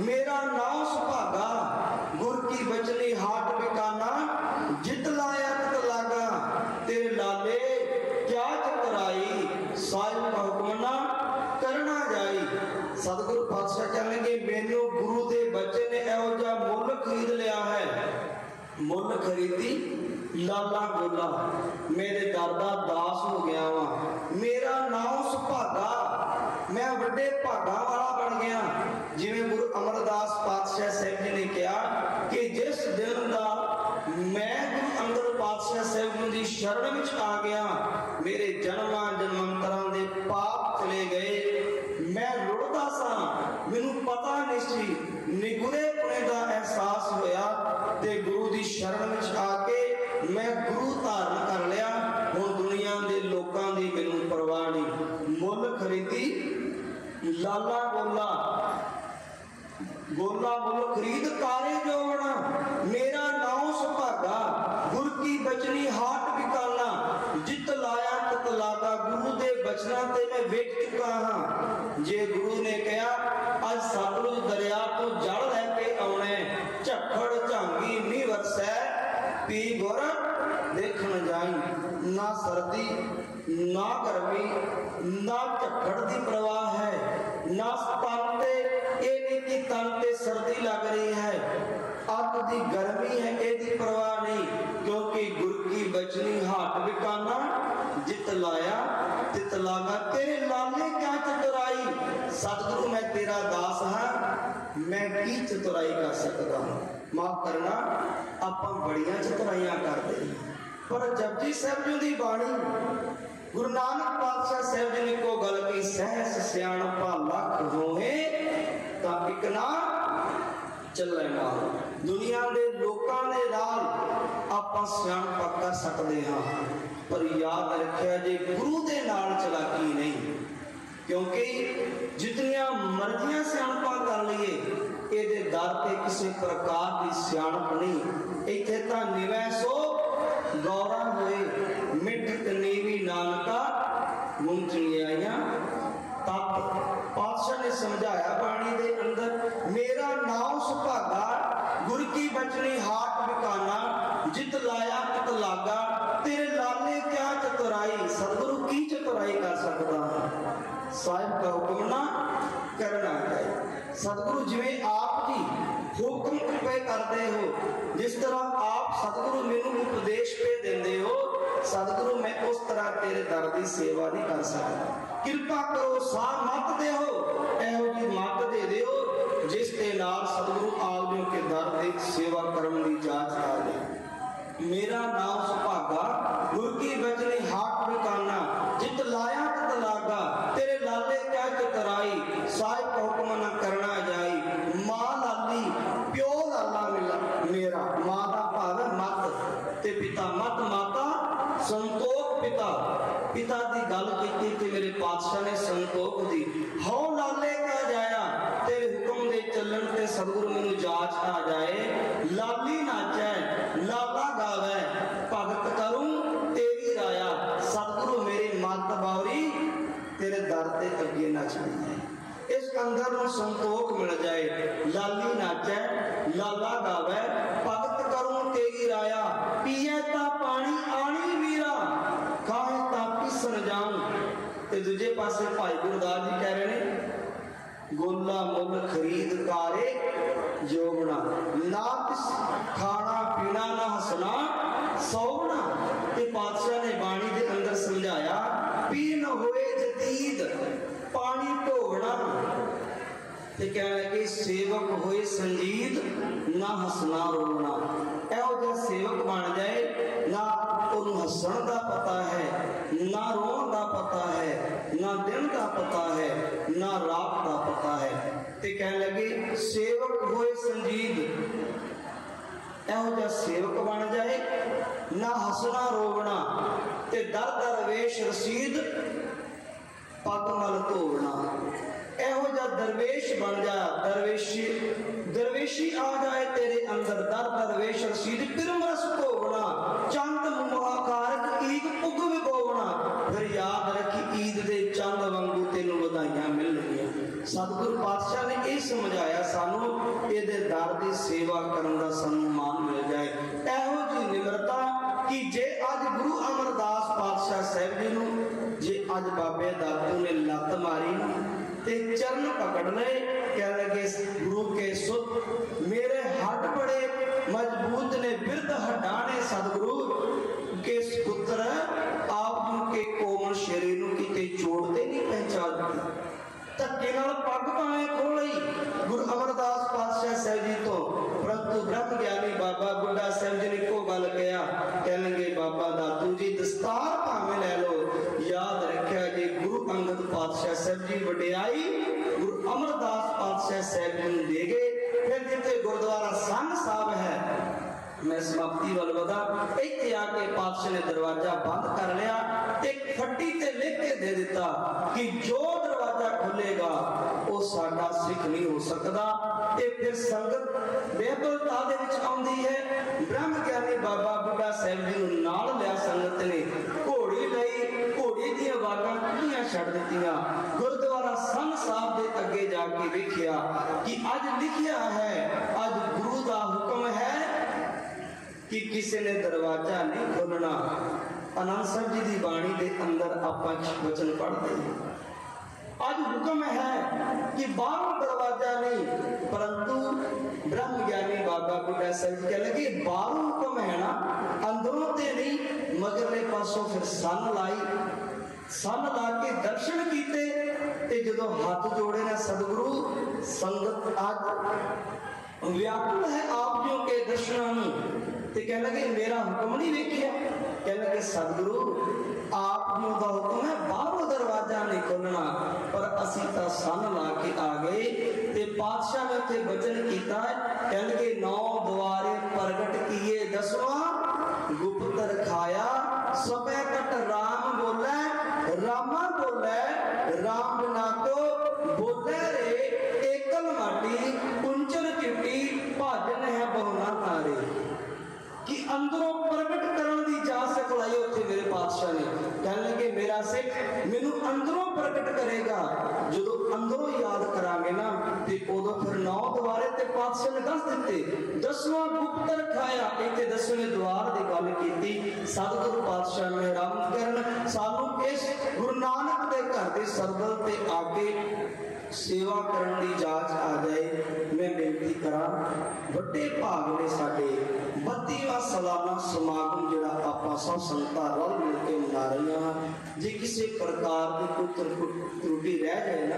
ਮੇਰਾ ਨਾਮ ਸੁਭਾਗਾ। ਗੁਰ ਕੀ ਬਚਨੀ ਹਾਟ ਬਿਕਾਨਾ ਜਿਤ ਲਾਇਆ ਤਤ ਲਾਗਾ। ਤੇਰੇ ਲਾਲੇ ਕਿਆ ਚਤਰਾਈ ਸਾਹਿਬ ਕਾ ਹੁਕਮ ਕਰਨਾ ਜਾਈ। ਸਤਿਗੁਰੂ ਪਾਤਸ਼ਾਹ ਕਹਿਣਗੇ ਮੈਨੂੰ ਗੁਰੂ ਦੇ ਬੱਚੇ ਨੇ ਇਹੋ ਜਿਹਾ ਮੁੱਲ ਖਰੀਦ ਲਿਆ ਹੈ। ਮੁੱਲ ਖਰੀਦੀ, ਲਾਲਾ ਗੋਲਾ ਮੇਰੇ ਦਰ ਦਾ ਦਾਸ ਹੋ ਗਿਆ ਵਾ। ਮੇਰਾ ਨਾਮ ਸੁਭਾਗਾ। ਮੈਂ ਵੱਡੇ ਭਾਗਾ ਵਾਲਾ ਬਣ ਗਿਆ। ਜਿਵੇਂ ਗੁਰੂ ਅਮਰਦਾਸ ਪਾਤਸ਼ਾਹ ਸਾਹਿਬ ਜੀ ਨੇ ਕਿਹਾ ਕਿ ਜਿਸ ਦਿਨ ਦਾ ਮੈਂ ਗੁਰੂ ਅੰਗਦ ਪਾਤਸ਼ਾਹ ਸਾਹਿਬ ਦੀ ਸ਼ਰਨ ਵਿੱਚ ਆ ਗਿਆ, ਮੇਰੇ ਜਨਮਾਂ ਜਨਮਾਂਤਰਾਂ ਦੇ ਪਾਪ ਚਲੇ ਗਏ। ਮੈਂ ਲੁੜਦਾ ਸਾਂ, ਮੈਨੂੰ ਪਤਾ ਨਹੀਂ ਸੀ ਨਿਗੁਰੇ ਪੁਣੇ ਦਾ ਅਹਿਸਾਸ ਹੋਇਆ ਤੇ ਗੁਰੂ ਦੀ ਸ਼ਰਨ ਵਿੱਚ ਆ ਕੇ ਮੈਂ ਗੁਰੂ ਧਾਰਨ ਕਰ ਲਿਆ ਹੁਣ ਦੁਨੀਆ ਦੇ ਲੋਕਾਂ ਦੀ ਮੈਨੂੰ ਪਰਵਾਹ ਨਹੀਂ ਮੁੱਲ ਖਰੀਦੀ ਲਾਲਾ ਗੋਲਾ। ਗੋਲਾ ਮੁੱਲ ਖਰੀਦ ਕਾਰੇ ਜੋਵਣਾ ਮੇਰਾ ਨਾਮ ਸੁਭਾਗਾ, ਗੁਰ ਕੀ ਬਚਨੀ ਹਾਟ ਵਿਕਾਲਾ। ਜਿਤ ਲਾਇਆ ਤਤ ਲਾਗਾ ਗੁਰੂ ਦੇ ਬਚਨਾਂ ਤੇ ਮੈਂ ਵੇਖ ਚੁੱਕਾ ਹਾਂ। ਜੇ ਗੁਰੂ ਨੇ ਕਿਹਾ, ਅੱਜ ਸਤਲੁਜ ਦਰਿਆ ਤੋਂ ਜਲ ਲੈ ਕੇ ਆਉਣਾ ਝੱਖੜ ਝਾਂਗੀ ਮੀਂਹ ਵਰਸੈ, ਪੀ ਗੁਰ, ਦੇਖਣ ਜਾਈ। ਨਾ ਸਰਦੀ, ਨਾ ਗਰਮੀ, ਨਾ ਝੱਖੜ ਦੀ ਪ੍ਰਵਾਹ ਹੈ। ਨਾ ਤਨ ਤੇ, ਇਹ ਨਹੀਂ ਕਿ ਤਨ ਤੇ ਸਰਦੀ ਲੱਗ ਰਹੀ ਹੈ। ਅੱਗ ਦੀ ਗਰਮੀ ਹੈ, ਇਹਦੀ ਪ੍ਰਵਾਹ ਨਹੀਂ, ਕਿਉਂਕਿ ਗੁਰ ਕੀ ਬਚਨੀ ਹਾਟ ਵਿਕਾਨਾ ਜਿਤ ਲਾਇਆ, ਤਿਤ ਲਾਗਾ ਤੇਰੇ ਲਾਲੇ ਕਿਆ ਚਤੁਰਾਈ। ਸਤਿਗੁਰੂ, ਮੈਂ ਤੇਰਾ ਦਾਸ ਹਾਂ, ਮੈਂ ਕੀ ਚਤੁਰਾਈ ਕਰ ਸਕਦਾ ਹਾਂ? ਮਾਫ ਕਰਨਾ, ਆਪਾਂ ਬੜੀਆਂ ਚਤੁਰਾਈਆਂ ਕਰਦੇ ਹਾਂ। ਪਰ ਜਪਜੀ ਸਾਹਿਬ ਜੀ ਦੀ ਬਾਣੀ ਗੁਰੂ ਨਾਨਕ ਪਾਤਸ਼ਾਹ ਸਾਹਿਬ ਜੀ ਨੇ ਕੋ ਗੱਲ ਕੀ ਸਹਿਸ ਸਿਆਣਪਾ ਲੱਖ ਹੋਏ, ਤਾਂ ਇੱਕ ਨਾ ਚੱਲੇ ਨਾਲ ਦੁਨੀਆ ਦੇ ਲੋਕਾਂ ਦੇ ਨਾਲ ਆਪਾਂ ਸਿਆਣਪਾ ਕਰ ਸਕਦੇ ਹਾਂ, ਪਰ ਯਾਦ ਰੱਖਿਆ ਜੇ ਗੁਰੂ ਦੇ ਨਾਲ ਚਲਾਕੀ ਨਹੀਂ। ਕਿਉਂਕਿ ਜਿਤਨੀਆਂ ਮਰਜ਼ੀਆਂ ਸਿਆਣਪਾਂ ਕਰ ਲਈਏ, ਇਹਦੇ ਦਰ ਤੇ ਕਿਸੇ ਪ੍ਰਕਾਰ ਦੀ ਸਿਆਣਪ ਨਹੀਂ। ਇੱਥੇ ਤਾਂ ਨਿਵੈ ਸੋ ਗੌਰਾ ਹੋਏ ਮਿੱਠ ਕਨੀਵੀ ਨਾਨਕਾ ਮੁੰਚਣੀਆਂ ਤਤ ਪਾਤਸ਼ਾਹ ਨੇ ਸਮਝਾਇਆ ਬਾਣੀ ਦੇ ਅੰਦਰ, ਮੇਰਾ ਨਾਮ ਸੁਭਾਗਾ, ਗੁਰ ਕੀ ਬਚਨੀ ਹਾਟ ਬਿਕਾਨਾ, ਜਿਤ ਲਾਇਆ ਤਿਤ ਲਾਗਾ, ਤੇਰੇ ਲਾਲੇ ਕਿਆ ਚਤੁਰਾਈ, ਸਤਿਗੁਰੂ ਕੀ ਚਤੁਰਾਈ ਕਰ ਸਕਦਾ ਹੈ? ਸਾਹਿਬ ਦਾ ਹੁਕਮ ਨਾ ਕਰਨਾ ਹੈ ਸਤਿਗੁਰੂ ਜਿਵੇਂ ਆਪ ਜੀ ਹੁਕਮ ਕਿਰਪਾ ਕਰਦੇ ਹੋ। ਜਿਸ ਤਰ੍ਹਾਂ ਆਪ ਸਤਿਗੁਰੂ ਮੈਨੂੰ ਉਪਦੇਸ਼ ਪੇ ਦਿੰਦੇ ਹੋ, ਸਤਿਗੁਰੂ ਮੈਂ ਉਸ ਤਰ੍ਹਾਂ ਤੇਰੇ ਦਰ ਦੀ ਸੇਵਾ ਨਹੀਂ ਕਰ ਸਕਦਾ। ਕਿਰਪਾ ਕਰੋ ਸਾਹ ਮਤ ਦਿਓ, ਇਹੋ ਜੀ ਮਤ ਦੇ ਦਿਓ, ਜਿਸ ਦੇ ਨਾਲ ਸਤਿਗੁਰੂ ਆਪ ਜੀ ਕੇ ਦਰ ਦੀ ਸੇਵਾ ਕਰਨ ਦੀ ਜਾਂਚ ਕਰਦੇ ਮੇਰਾ ਨਾਮ ਸੁਭਾਗਾ, ਗੁਰ ਕੀ ਬਚਨੀ ਹਾਟ ਬਿਕਾਨਾ ਜਿਤ ਲਾਇਆ ਤਤ ਲਾਗਾ ਤੇਰੇ ਲਾਲੇ ਕਿਆ ਚਤਰਾਈ ਸਾਹਿਬ ਕਾ ਹੁਕਮ ਨ ਕਰਨਾ ਜਾਈ ਮਾਂ ਲਾਲੀ ਪਿਓ ਲਾਲਾ ਮਿਲਾ ਮੇਰਾ ਮਾਂ ਦਾ ਭਾਵ ਹੈ ਮਤ ਤੇ ਪਿਤਾ ਮਤ ਮਾਤਾ ਸੰਤੋਖ ਪਿਤਾ ਪਿਤਾ ਦੀ ਗੱਲ ਕੀਤੀ ਤੇ ਮੇਰੇ ਪਾਤਸ਼ਾਹ ਨੇ ਸੰਤੋਖ ਦੀ, ਹਉ ਲਾਲੇ ਕਾ ਜਾਇਆ, ਤੇਰੇ ਹੁਕਮ ਦੇ ਚੱਲਣ ਤੇ ਸਤਿਗੁਰੂ ਮੈਨੂੰ ਜਾਚ ਆ ਜਾਏ, ਲਾਲੀ ਨਾਚੈ ਲਾਲਾ ਗਾਵੇ, ਭਗਤ ਕਰੂੰ ਤੇਰੀ ਰਾਇਆ, ਸਤਿਗੁਰੂ ਮੇਰੀ ਮਤ ਬਾਉਰੀ ਤੇਰੇ ਦਰ ਤੇ ਅੱਗੇ ਨੱਚਦੀ ਹੈ ਇਸ ਕੰਧਰ ਨੂੰ ਸੰਤੋਖ ਮਿਲ ਜਾਏ, ਲਾਲੀ ਨਾਚੈ ਲਾਲਾ ਗਾਵੇ, ਭਗਤ ਕਰੂੰ ਤੇਰੀ ਰਾਇਆ, ਪੀਏ ਤਾਂ ਪਾਣੀ, ਆਣੀ ਵੀ ਖਾਏ ਤਾਂ ਪਿਸਣ ਤੇ ਦੂਜੇ ਪਾਸੇ ਭਾਈ ਗੁਰਦਾਸ ਜੀ ਕਹਿ ਰਹੇ ਨੇ, ਗੋਲਾ ਮੁੱਲ ਖਰੀਦ ਕਾਰੇ ਜੋਗਣਾ ਨਾ। ਖਾਣਾ ਪੀਣਾ ਨਾ ਹਸਣਾ ਸੌਣਾ ਤੇ ਪਾਤਸ਼ਾਹ ਨੇ ਬਾਣੀ ਦੇ ਅੰਦਰ ਸਮਝਾਇਆ ਪੀ ਨ ਹੋਏ ਜਦੀਦ ਪਾਣੀ ਢੋਣਾ ਤੇ ਕਹਿਣ ਲੱਗੇ, ਸੇਵਕ ਹੋਏ ਸੰਜੀਤ ਨਾ ਹਸਣਾ ਰੋਣਾ। ਹੋਏ ਸੰਜੀਦ ਇਹੋ ਜਿਹਾ ਸੇਵਕ ਬਣ ਜਾਏ, ਨਾ ਹੱਸਣਾ ਰੋਵਣਾ ਤੇ ਦਰ ਦਰਵੇਸ਼ ਰਸੀਦ ਪੱਗ ਮਲ ਧੋਵਣਾ। ਇਹੋ ਜਿਹਾ ਦਰਵੇਸ਼ ਬਣ ਜਾ, ਦਰਵੇਸ਼ੀ ਦਰਵੇਸ਼ੀ ਆ ਜਾਏ ਤੇਰੇ ਅੰਦਰ, ਦਰ ਦਰਵੇਸ਼ ਰਸੀਦ ਪਿਰਮ ਰਸ ਧੋਵਣਾ ਚੰਦ ਮੁਹਾਕਾਰਕ ਈਦ ਪੁੱਗ ਵਿਗੋਵਣਾ। ਫਿਰ ਯਾਦ ਰੱਖੀ ਈਦ ਦੇ ਚੰਦ ਵਾਂਗੂ ਤੈਨੂੰ ਵਧਾਈਆਂ ਮਿਲਣਗੀਆਂ। ਸਤਿਗੁਰੂ ਪਾਤਸ਼ਾਹ ਸਮਝਾਇਆ, ਸਾਨੂੰ ਇਹਦੇ ਦਰ ਦੀ ਸੇਵਾ ਕਰਨ ਦਾ ਸਾਨੂੰ ਮਾਨ ਮਿਲ ਜਾਏ। ਇਹੋ ਜੀ ਨਿਮਰਤਾ ਕਿ ਜੇ ਅੱਜ ਗੁਰੂ ਅਮਰਦਾਸ ਪਾਤਸ਼ਾਹ ਸਾਹਿਬ ਜੀ ਨੂੰ, ਜੇ ਅੱਜ ਬਾਬੇ ਦਾਤੂ ਨੇ ਲੱਤ ਮਾਰੀ ਤੇ ਚਰਨ ਪਕੜ ਲਏ, ਕਹਿਣ ਲੱਗੇ, ਗੁਰੂ ਕੇ ਸੁਤ ਮੇਰੇ ਹੱਡ ਬੜੇ ਮਜ਼ਬੂਤ ਨੇ, ਬਿਰਧ ਹੱਡਾਂ ਨੇ, ਸਤਿਗੁਰੂ ਕੇ ਪੁੱਤਰ, ਆਪ ਨੂੰ ਕੇ ਕੋਮਲ ਸ਼ਰੀਰ ਨੂੰ ਕਿਤੇ ਚੋੜ ਤੇ ਨਹੀਂ ਪਹਿਚਾਨਦੀ ਧੱਕੇ ਨਾਲ ਪੱਗ ਭਾਵੇਂ ਖੋਲੀ ਗੁਰੂ ਅਮਰਦਾਸ ਪਾਤਸ਼ਾਹ ਸਾਹਿਬ ਜੀ ਤੋਂ ਪਰੰਤੂ ਬ੍ਰਹਮ ਗਿਆਨੀ ਬਾਬਾ ਬੁੱਢਾ ਸਾਹਿਬ ਜੀ ਨੇ ਇੱਕੋ ਗੱਲ ਕਿਹਾ, ਕਹਿਣਗੇ, ਬਾਬਾ ਦਾਤੂ ਜੀ ਦਸਤਾਰ ਭਾਵੇਂ ਲੈ ਲਓ। ਯਾਦ ਰੱਖਿਆ ਜੀ ਗੁਰੂ ਅੰਗਦ ਪਾਤਸ਼ਾਹ ਸਾਹਿਬ ਜੀ ਵਡਿਆਈ ਗੁਰੂ ਅਮਰਦਾਸ ਪਾਤਸ਼ਾਹ ਸਾਹਿਬ ਨੂੰ ਦੇ ਗਏ, ਫਿਰ ਜਿੱਥੇ ਗੁਰਦੁਆਰਾ ਸੰਨ ਸਾਹਿਬ ਹੈ, ਮੈਂ ਸਮਾਪਤੀ ਵੱਲ ਵਧਾ, ਇੱਥੇ ਆ ਕੇ ਪਾਤਸ਼ਾਹ ਨੇ ਦਰਵਾਜ਼ਾ ਬੰਦ ਕਰ ਲਿਆ ਤੇ ਫੱਟੀ ਤੇ ਲਿਖ ਕੇ ਦੇ ਦਿੱਤਾ ਕਿ ਜੋ ਦਰਵਾਜ਼ਾ ਖੁੱਲੇਗਾ, ਉਹ ਸਾਡਾ ਸਿੱਖ ਨਹੀਂ ਹੋ ਸਕਦਾ। ਤੇ ਫਿਰ ਸੰਗਤ ਬੇਬਲਤਾ ਦੇ ਵਿੱਚ ਆਉਂਦੀ ਹੈ। ਬ੍ਰਹਮ ਗਿਆਨੀ ਬਾਬਾ ਬੁੱਢਾ ਸਾਹਿਬ ਜੀ ਨੂੰ ਨਾਲ ਲਿਆ ਸੰਗਤ ਨੇ ਘੋੜੀ ਲਈ, ਘੋੜੀ ਦੀਆਂ ਵਾਗਾਂ ਖੁੱਲੀਆਂ ਛੱਡ ਦਿੱਤੀਆਂ। ਗੁਰਦੁਆਰਾ ਸੰਨ ਸਾਹਿਬ ਦੇ ਅੱਗੇ ਜਾ ਕੇ ਵੇਖਿਆ ਕਿ ਅੱਜ ਲਿਖਿਆ ਹੈ, ਅੱਜ ਗੁਰੂ ਦਾ ਹੁਕਮ ਹੈ ਕਿ ਕਿਸੇ ਨੇ ਦਰਵਾਜ਼ਾ ਨਹੀਂ ਖੋਲਣਾ ਆਨੰਦ ਸਾਹਿਬ ਜੀ ਦੀ ਬਾਣੀ ਦੇ ਅੰਦਰ ਆਪਾਂ ਵਚਨ ਪੜ੍ਹਦੇ ਹਾਂ। ਅੱਜ ਹੁਕਮ ਹੈ ਕਿ ਬਾਹਰੋਂ ਦਰਵਾਜ਼ਾ ਨਹੀਂ ਪਰੰਤੂ ਬ੍ਰਹਮ ਗਿਆਨੀ ਬਾਬਾ ਬੁੱਢਾ ਸਾਹਿਬ ਕਹਿ ਲਗੇ ਬਾਹਰੋਂ ਹੁਕਮ ਹੈ ਨਾ ਅੰਦਰੋਂ ਤੇ ਨਹੀਂ ਮਗਰਲੇ ਪਾਸੋਂ ਫਿਰ ਸੰਨ ਲਾਈ ਸੰਨ ਲਾ ਕੇ ਦਰਸ਼ਨ ਕੀਤੇ ਤੇ ਜਦੋਂ ਹੱਥ ਜੋੜੇ ਨੇ ਸਤਿਗੁਰੂ ਸੰਗਤ ਅੱਜ ਵਿਆਕੁਲ ਹੈ ਆਪ ਜਿਉ ਕੇ ਦਰਸ਼ਨਾਂ ਨੂੰ ਤੇ ਕਹਿਣ ਲੱਗੇ ਮੇਰਾ ਹੁਕਮ ਨਹੀਂ ਵੇਖਿਆ ਕਹਿਣ ਲੱਗੇ ਸਤਿਗੁਰੂ ਆਪ ਨੂੰ ਦਾ ਹੁਕਮ ਹੈ ਬਾਹਰੋਂ ਦਰਵਾਜ਼ਾ ਨਹੀਂ ਖੋਲਣਾ, ਪਰ ਅਸੀਂ ਤਾਂ ਸੰਨ ਲਾ ਕੇ ਆ ਗਏ ਤੇ ਪਾਤਸ਼ਾਹ ਨੇ ਉੱਥੇ ਬਚਨ ਕੀਤਾ, ਕਹਿਣ ਨੌ ਦੁਆਰੇ ਪ੍ਰਗਟ ਕੀਏ ਦਸਵਾਂ ਗੁਪਤ ਰਖਾਇਆ ਸਭੇ ਕਟ ਰਾਮ ਬੋਲੇ, ਰਾਮਾ ਬੋਲੇ, ਰਾਮ ਬਿਨਾ ਬੋਲੇ ਰੇ, ਏਕਲ ਮਾਟੀ, ਕੁੰਚਨ ਚਿੱਟੀ, ਭਾਜਨ ਹੈ ਬਹੁਨਾ ਤਾਰੇ ਕਿ ਅੰਦਰੋਂ ਪ੍ਰਗਟ ਕਰ ਜਾ ਸਿਖਲਾਈ ਉੱਥੇ ਮੇਰੇ ਪਾਤਸ਼ਾਹ ਨੇ। ਕਹਿਣ ਲੱਗੇ, ਮੇਰਾ ਸਿੱਖ ਮੈਨੂੰ ਅੰਦਰੋਂ ਪ੍ਰਗਟ ਕਰੇਗਾ। ਜਦੋਂ ਅੰਦਰੋਂ ਯਾਦ ਕਰਾਂਗੇ ਨਾ, ਤੇ ਉਦੋਂ ਫਿਰ ਨੌ ਦੁਆਰੇ ਤੇ ਪਾਤਸ਼ਾਹ ਨੇ ਦੱਸ ਦਿੱਤੇ। ਦਸਵਾਂ ਗੁਪਤ ਰਖਾਇਆ। ਇੱਥੇ ਦਸਵੇਂ ਦੁਆਰ ਦੀ ਗੱਲ ਕੀਤੀ। ਸਤਿਗੁਰੂ ਪਾਤਸ਼ਾਹ ਨੇ ਮਿਹਰਾਮ ਕਰਨ। ਸਾਨੂੰ ਇਸ ਗੁਰੂ ਨਾਨਕ ਦੇ ਘਰ ਦੇ ਸਰਬਲ ਤੇ ਆ ਕੇ ਸੇਵਾ ਕਰਨ ਦੀ ਜਾਚ ਆ ਜਾਏ, ਮੈਂ ਬੇਨਤੀ ਕਰਾਂ, ਵੱਡੇ ਭਾਗ ਨੇ ਸਾਡੇ 32ਵਾਂ ਸਾਲਾਨਾ ਸਮਾਗਮ ਜਿਹੜਾ ਆਪਾਂ ਸਭ ਸੰਗਤਾਂ ਰਲ ਮਿਲ ਕੇ ਮਨਾ ਰਹੀਆਂ ਹਾਂ। ਜੇ ਕਿਸੇ ਪ੍ਰਕਾਰ ਦੀ ਕੋਈ ਤਰਕੁ- ਰਹਿ ਜਾਏ ਨਾ,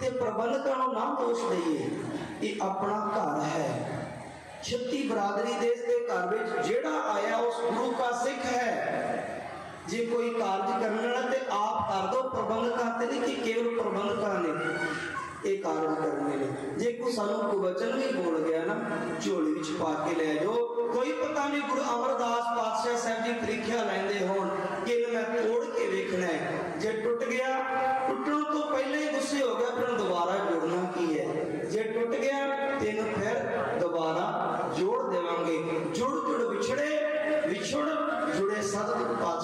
ਤੇ ਪ੍ਰਬੰਧਕਾਂ ਨੂੰ ਨਾ ਦੋਸ਼ ਦਈਏ ਇਹ ਆਪਣਾ ਘਰ ਹੈ। ਛੱਤੀ ਬਰਾਦਰੀ ਦੇਸ਼ ਦੇ ਘਰ ਵਿੱਚ ਜਿਹੜਾ ਆਇਆ ਉਸ ਗੁਰੂ ਦਾ ਸਿੱਖ ਹੈ। ਜੇ ਕੋਈ ਕਾਰਜ ਕਰਨ ਵਾਲਾ ਤੇ ਆਪ ਕਰ ਦੋ ਪ੍ਰਬੰਧਕਾਂ ਤੇ ਨਹੀਂ ਕਿ ਕੇਵਲ ਪ੍ਰਬੰਧਕਾਂ ਨੇ ਇਹ ਕਾਰਜ ਕਰਨੇ ਨੇ। ਜੇ ਕੋਈ ਸਾਨੂੰ ਕੋਈ ਵਚਨ ਵੀ ਬੋਲ ਗਿਆ ਨਾ, ਝੋਲੀ ਵਿੱਚ ਪਾ ਕੇ ਲੈ ਜਾਓ। ਕੋਈ ਪਤਾ ਨਹੀਂ ਗੁਰੂ ਅਮਰਦਾਸ ਪਾਤਸ਼ਾਹ ਸਾਹਿਬ ਜੀ ਪ੍ਰੀਖਿਆ ਲੈਂਦੇ ਹੋਣ ਕਿ ਇਹਨੂੰ ਮੈਂ ਤੋੜ ਕੇ ਵੇਖਣਾ ਹੈ। ਜੇ ਟੁੱਟ ਗਿਆ, ਟੁੱਟਣ ਤੋਂ ਪਹਿਲਾਂ ਹੀ ਗੁੱਸੇ ਹੋ ਗਿਆ, ਫਿਰ ਦੁਬਾਰਾ ਜੋੜਨਾ ਕੀ ਹੈ? ਜੇ ਟੁੱਟ ਗਿਆ, ਤੈਨੂੰ ਫਿਰ ਦੁਬਾਰਾ ਜੋੜ ਦੇਵਾਂਗੇ। ਜੁੜ ਜੁੜ ਵਿਛੜੇ, ਵਿਛੜ ਜੁੜੇ ਸਤਿਗੁਰੂ ਪਾਤਸ਼ਾਹ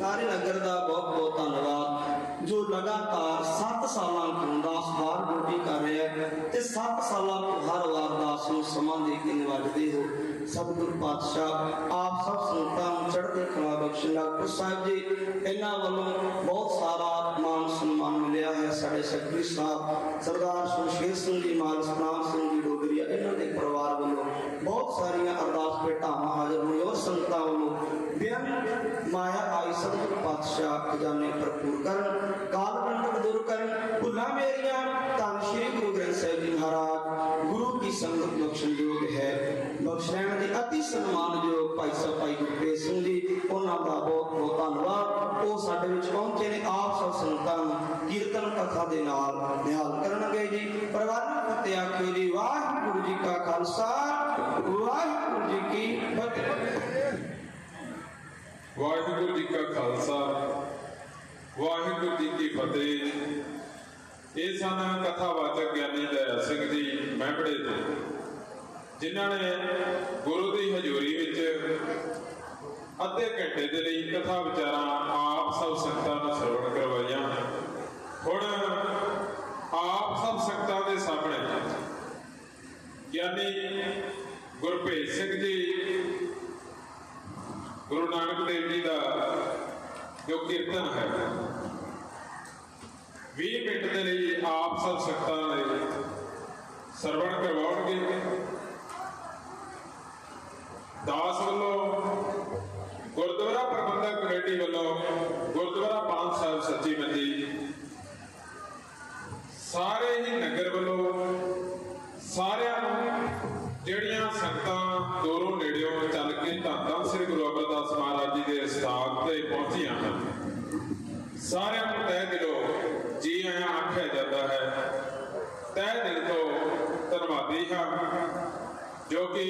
ਸਾਰੇ ਨਗਰ ਦਾ ਬਹੁਤ ਬਹੁਤ ਧੰਨਵਾਦ, ਜੋ ਲਗਾਤਾਰ 7 ਸਾਲਾਂ ਤੋਂ 10 ਡਿਊਟੀ ਕਰ ਰਿਹਾ ਹੈ ਤੇ 7 ਸਾਲਾਂ ਤੋਂ ਹਰ ਵਾਰ ਦਾਸ ਨੂੰ ਸਮਾਂ ਦੇ ਕੇ ਨਿਵਾਜਦੇ ਹੋ। ਸਤਿਗੁਰੂ ਪਾਤਸ਼ਾਹ, ਆਪ ਸਭ ਸੰਤਾਂ ਨੂੰ ਚੜ੍ਹਦੀ ਕਲਾ ਬਖਸ਼ਣ ਡਾਕਟਰ ਸਾਹਿਬ ਜੀ, ਇਹਨਾਂ ਵੱਲੋਂ ਬਹੁਤ ਸਾਰਾ ਮਾਨ ਸਨਮਾਨ ਮਿਲਿਆ ਹੈ ਸਾਡੇ ਸੈਕਟਰੀ ਸਾਹਿਬ, ਸਰਦਾਰ ਸੁਸ਼ੀਲ ਸਿੰਘ ਜੀ ਮਾਲ ਸਤਨਾਮ ਸਿੰਘ ਜੀ ਡੋਗਰੀਆ ਇਹਨਾਂ ਦੇ ਪਰਿਵਾਰ ਵੱਲੋਂ ਬਹੁਤ ਸਾਰੀਆਂ ਅਰਦਾਸ ਭੇਟਾਵਾਂ ਹਾਜ਼ਰ ਹੋਈਆਂ ਔਰ ਸੰਗਤਾਂ ਵੱਲੋਂ ਮਾਇਆ ਆਈ ਸਤਿਗੁਰੂ ਪਾਤਸ਼ਾਹ ਖਜ਼ਾਨੇ ਭਰਪੂਰ ਕਰਨ, ਕਾਲ ਕੰਟਕ ਦੂਰ ਕਰਨ, ਭੁੱਲਾਂ ਮੇਰੀਆਂ, ਧੰਨ ਸ਼੍ਰੀ ਗੁਰੂ ਗ੍ਰੰਥ ਸਾਹਿਬ ਜੀ ਮਹਾਰਾਜ। ਗੁਰੂ ਕੀ ਸੰਗਤ ਬਖਸ਼ਣ ਹੈ, ਬਖਸ਼ ਦੇ ਅਤੀ ਸਨਮਾਨਯੋਗ ਭਾਈ ਸਾਹਿਬ, ਭਾਈ ਗੁਰਪ੍ਰੀਤ ਸਿੰਘ ਜੀ। ਉਹਨਾਂ ਦਾ ਬਹੁਤ ਬਹੁਤ ਧੰਨਵਾਦ। ਉਹ ਸਾਡੇ ਵਿੱਚ ਪਹੁੰਚੇ ਨੇ, ਆਪ ਸਭ ਸੰਗਤਾਂ ਨੂੰ ਕੀਰਤਨ ਕਥਾ ਦੇ ਨਾਲ ਨਿਹਾਲ ਕਰਨਗੇ ਜੀ। ਪਰਿਵਾਰ ਫਤਿਹ ਆਖਿਓ ਜੀ, ਵਾਹਿਗੁਰੂ ਜੀ ਕਾ ਖਾਲਸਾ, ਵਾਹਿਗੁਰੂ ਜੀ ਕੀ ਫਤਿਹ। ਵਾਹਿਗੁਰੂ ਜੀ ਕਾ ਖਾਲਸਾ, ਵਾਹਿਗੁਰੂ ਜੀ ਕੀ ਫਤਿਹ। ਇਹ ਸਨ ਕਥਾਵਾਚਕ ਗਿਆਨੀ ਦਇਆ ਸਿੰਘ ਜੀ ਮੈਂਬੜੇ ਤੋਂ ਜਿਨ੍ਹਾਂ ਨੇ ਗੁਰੂ ਦੀ ਹਜ਼ੂਰੀ ਵਿੱਚ ਅੱਧੇ ਘੰਟੇ ਦੇ ਲਈ ਕਥਾ ਵਿਚਾਰਾਂ ਆਪ ਸਭ ਸੰਗਤਾਂ ਨੂੰ ਸਰਵਣ ਕਰਵਾਈਆਂ ਹੁਣ ਆਪ ਸਭ ਸੰਗਤਾਂ ਦੇ ਸਾਹਮਣੇ ਗਿਆਨੀ ਗੁਰਭੇਜ ਸਿੰਘ ਜੀ ਗੁਰੂ ਨਾਨਕ ਦੇਵ ਜੀ ਦਾ ਜੋ ਕੀਰਤਨ ਹੈ 20 ਮਿੰਟ ਦੇ ਲਈ ਆਪ ਸਭ ਸੰਗਤਾਂ ਦੇ ਸਰਵਣ ਕਰਵਾਉਣਗੇ। ਦਾਸ ਵੱਲੋਂ ਗੁਰਦੁਆਰਾ ਪ੍ਰਬੰਧਕ ਕਮੇਟੀ ਵੱਲੋਂ ਗੁਰਦੁਆਰਾ ਪਾਨ ਸਾਹਿਬ ਸੱਚੀ ਮੰਡੀ ਸਾਰੇ ਹੀ ਨਗਰ ਵੱਲੋਂ ਸਾਰਿਆਂ ਨੂੰ ਜਿਹੜੀਆਂ ਸੰਗਤਾਂ ਦੂਰੋਂ ਨੇੜਿਓਂ ਚੱਲ ਕੇ ਧੰਨ ਧੰਨ ਸ੍ਰੀ ਗੁਰੂ ਅਮਰਦਾਸ ਮਹਾਰਾਜ ਜੀ ਦੇ ਸਥਾਨ ਤੇ ਪਹੁੰਚੀਆਂ ਹਨ। ਸਾਰਿਆਂ ਨੂੰ ਤਹਿ ਦਿਲੋਂ ਜੀ ਆਇਆਂ ਆਖਿਆ ਜਾਂਦਾ ਹੈ। ਤਹਿ ਦਿਲ ਤੋਂ ਹਾਂ ਜੋ ਕਿ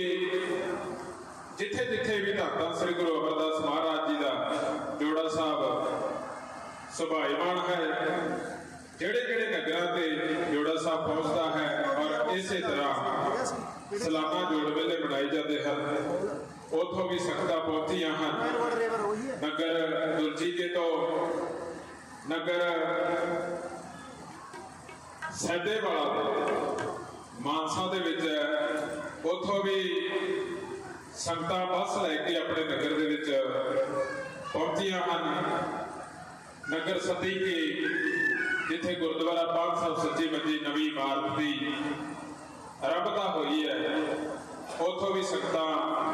ਜਿੱਥੇ ਜਿੱਥੇ ਵੀ ਧੰਨ ਸ੍ਰੀ ਗੁਰੂ ਅਮਰਦਾਸ ਮਹਾਰਾਜ ਜੀ ਦਾ ਜੋੜਾ ਸਾਹਿਬ ਸੁਭਾਈਮਾਨ ਹੈ, ਜਿਹੜੇ ਜਿਹੜੇ ਨਗਰਾਂ ਤੇ ਜੋੜਾ ਸਾਹਿਬ ਪਹੁੰਚਦਾ ਹੈ ਔਰ ਇਸੇ ਤਰ੍ਹਾਂ ਸਲਾਮਾ ਜੋੜ ਵੇਲੇ ਬਣਾਏ ਜਾਂਦੇ ਹਨ, ਉੱਥੋਂ ਵੀ ਸੰਗਤਾਂ ਪਹੁੰਚੀਆਂ ਹਨ। ਨਗਰ ਦੁਲਚੀਕੇ ਤੋਂ ਨਗਰ ਸੈਦੇਵਾਲਾ ਤੋਂ ਮਾਨਸਾ ਦੇ ਵਿੱਚ ਹੈ। ਉੱਥੋਂ ਵੀ ਸੰਗਤਾਂ ਬੱਸ ਲੈ ਕੇ ਆਪਣੇ ਨਗਰ ਦੇ ਵਿੱਚ ਪਹੁੰਚੀਆਂ ਹਨ। ਨਗਰ ਸਤੀ ਕੇ, ਜਿੱਥੇ ਗੁਰਦੁਆਰਾ ਪਾਕ ਸਾਹਿਬ ਸੱਚੀ ਮੰਦੀ ਨਵੀਂ ਇਮਾਰਤ ਦੀ ਆਰੰਭਤਾ ਹੋਈ ਹੈ। ਉੱਥੋਂ ਵੀ ਸੰਗਤਾਂ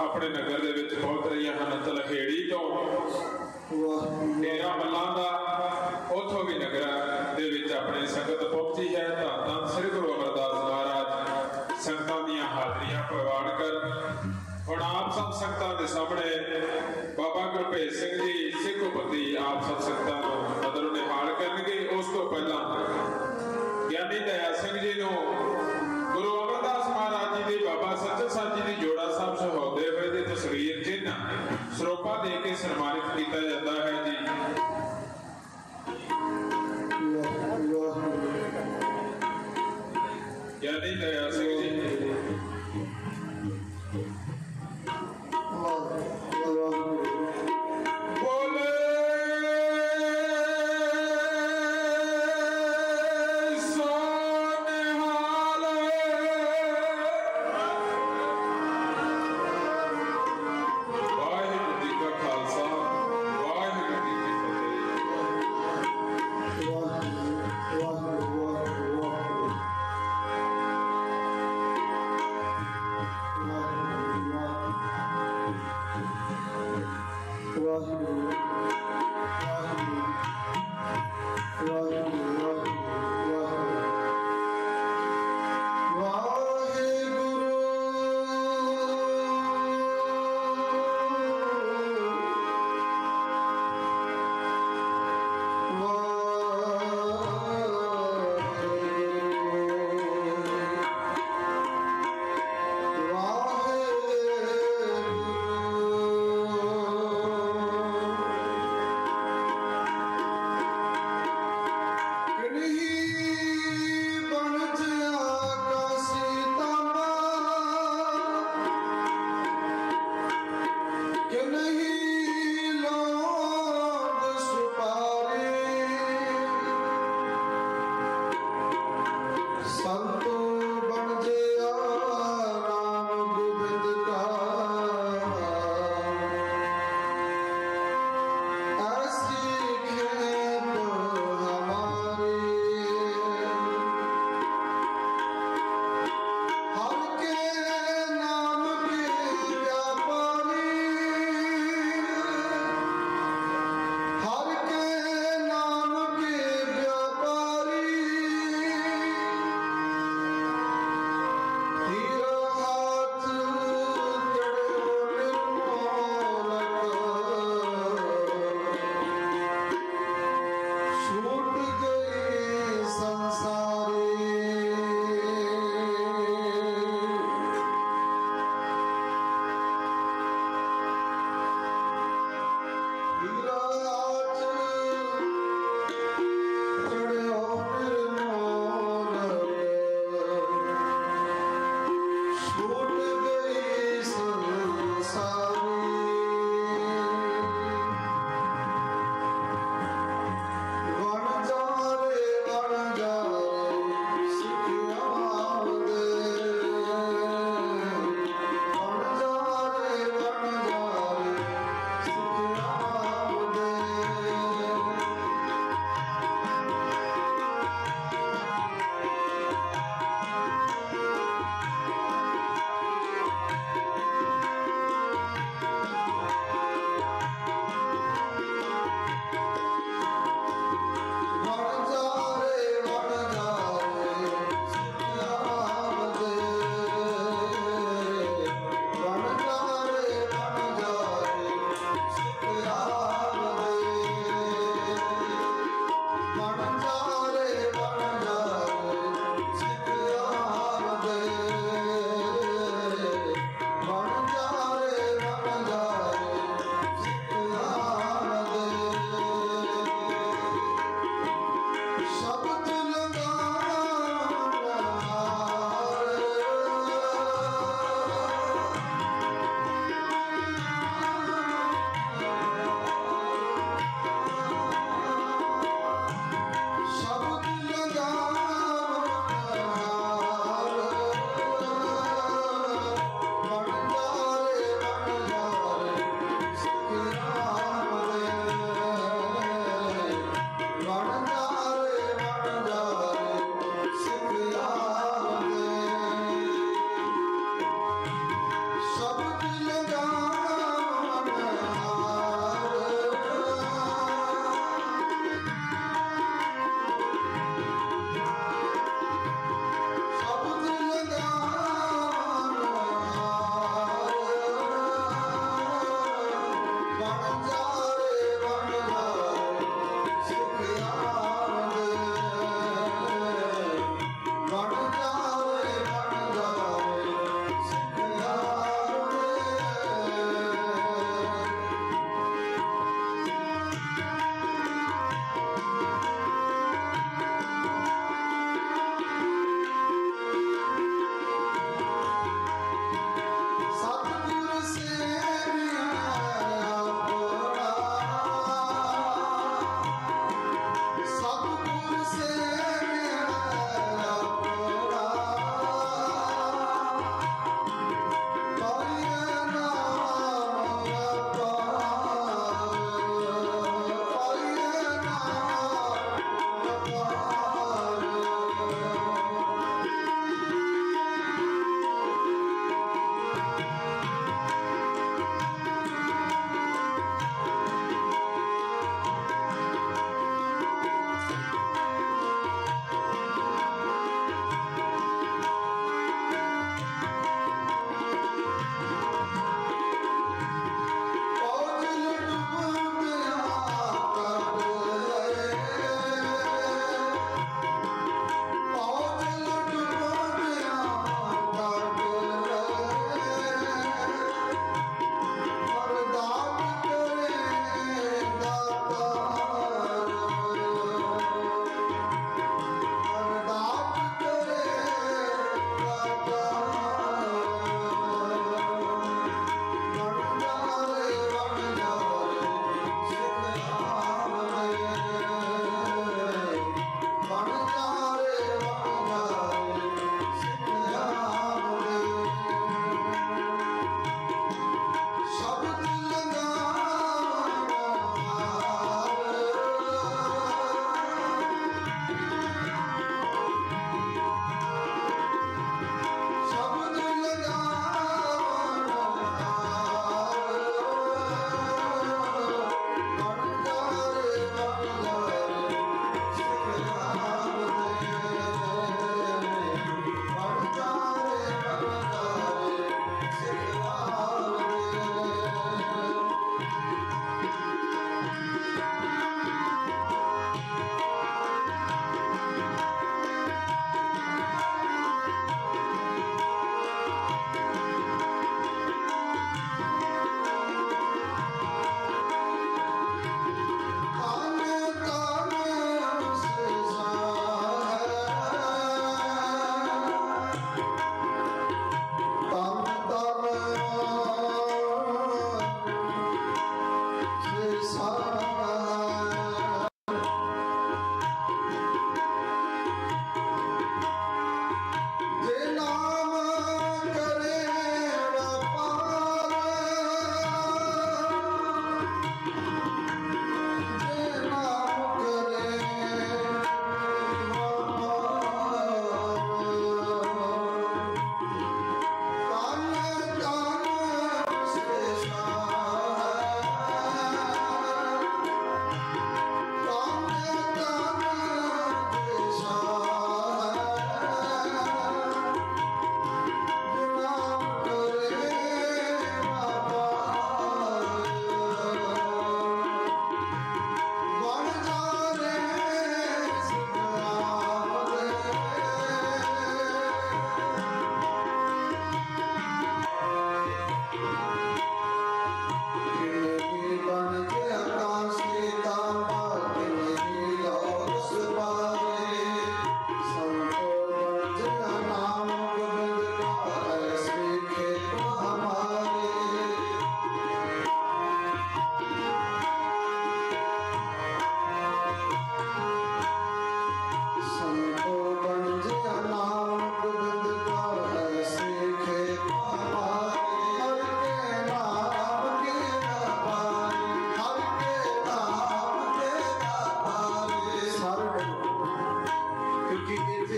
ਆਪਣੇ ਨਗਰ ਦੇ ਵਿੱਚ ਪਹੁੰਚ ਰਹੀਆਂ ਹਨ। ਤਲਹੇੜੀ ਤੋਂ ਡੇਰਾ ਮੱਲਾਂ ਦਾ ਉੱਥੋਂ ਵੀ ਨਗਰਾਂ ਦੇ ਵਿੱਚ ਆਪਣੀ ਸੰਗਤ ਪਹੁੰਚੀ ਹੈ। ਤਾਂ ਤਾਂ ਸ੍ਰੀ ਗੁਰੂ ਅਮਰਦਾਸ ਸੰਗਤਾਂ ਦੀਆਂ ਹਾਜ਼ਰੀਆਂ ਪ੍ਰਵਾਨ ਕਰ। ਹੁਣ ਆਪ ਸਭ ਸੰਗਤਾਂ ਦੇ ਸਾਹਮਣੇ ਬਾਬਾ ਗੁਰਭੇਜ ਸਿੰਘ ਜੀ ਸਿੱਖੋਪਤੀ ਆਪ ਸਭ ਸੰਗਤਾਂ ਨੂੰ ਨਦਰ ਨਿਹਾਲ ਕਰਨਗੇ। ਉਸ ਤੋਂ ਪਹਿਲਾਂ ਗਿਆਨੀ ਦਇਆ ਸਿੰਘ ਜੀ ਨੂੰ ਗੁਰੂ ਅਮਰਦਾਸ ਮਹਾਰਾਜ ਜੀ ਦੇ ਬਾਬਾ ਸੱਚਾ ਸਾਹਿਬ ਜੀ ਦੀ ਜੋੜਾ ਸਾਹਿਬ ਸਹਾਉਂਦੇ ਹੋਏ ਦੀ ਤਸਵੀਰ ਚਿੰਨ੍ਹ ਸਰੋਪਾ ਦੇ ਕੇ ਸਨਮਾਨਿਤ ਕੀਤਾ ਜਾਂਦਾ ਹੈ ਜੀ। ਗਿਆਨੀ ਦਇਆ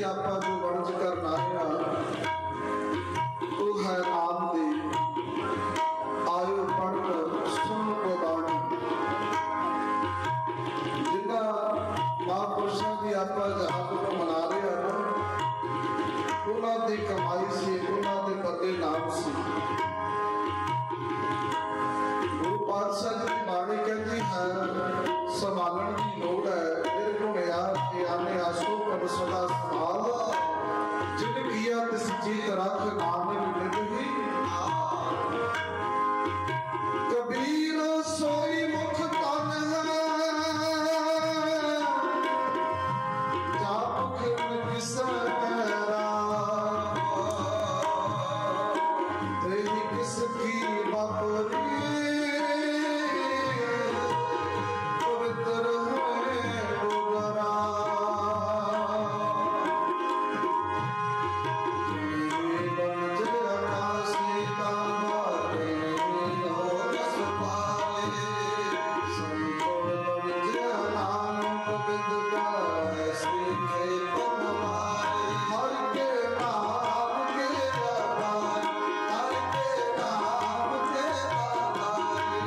아빠도 많은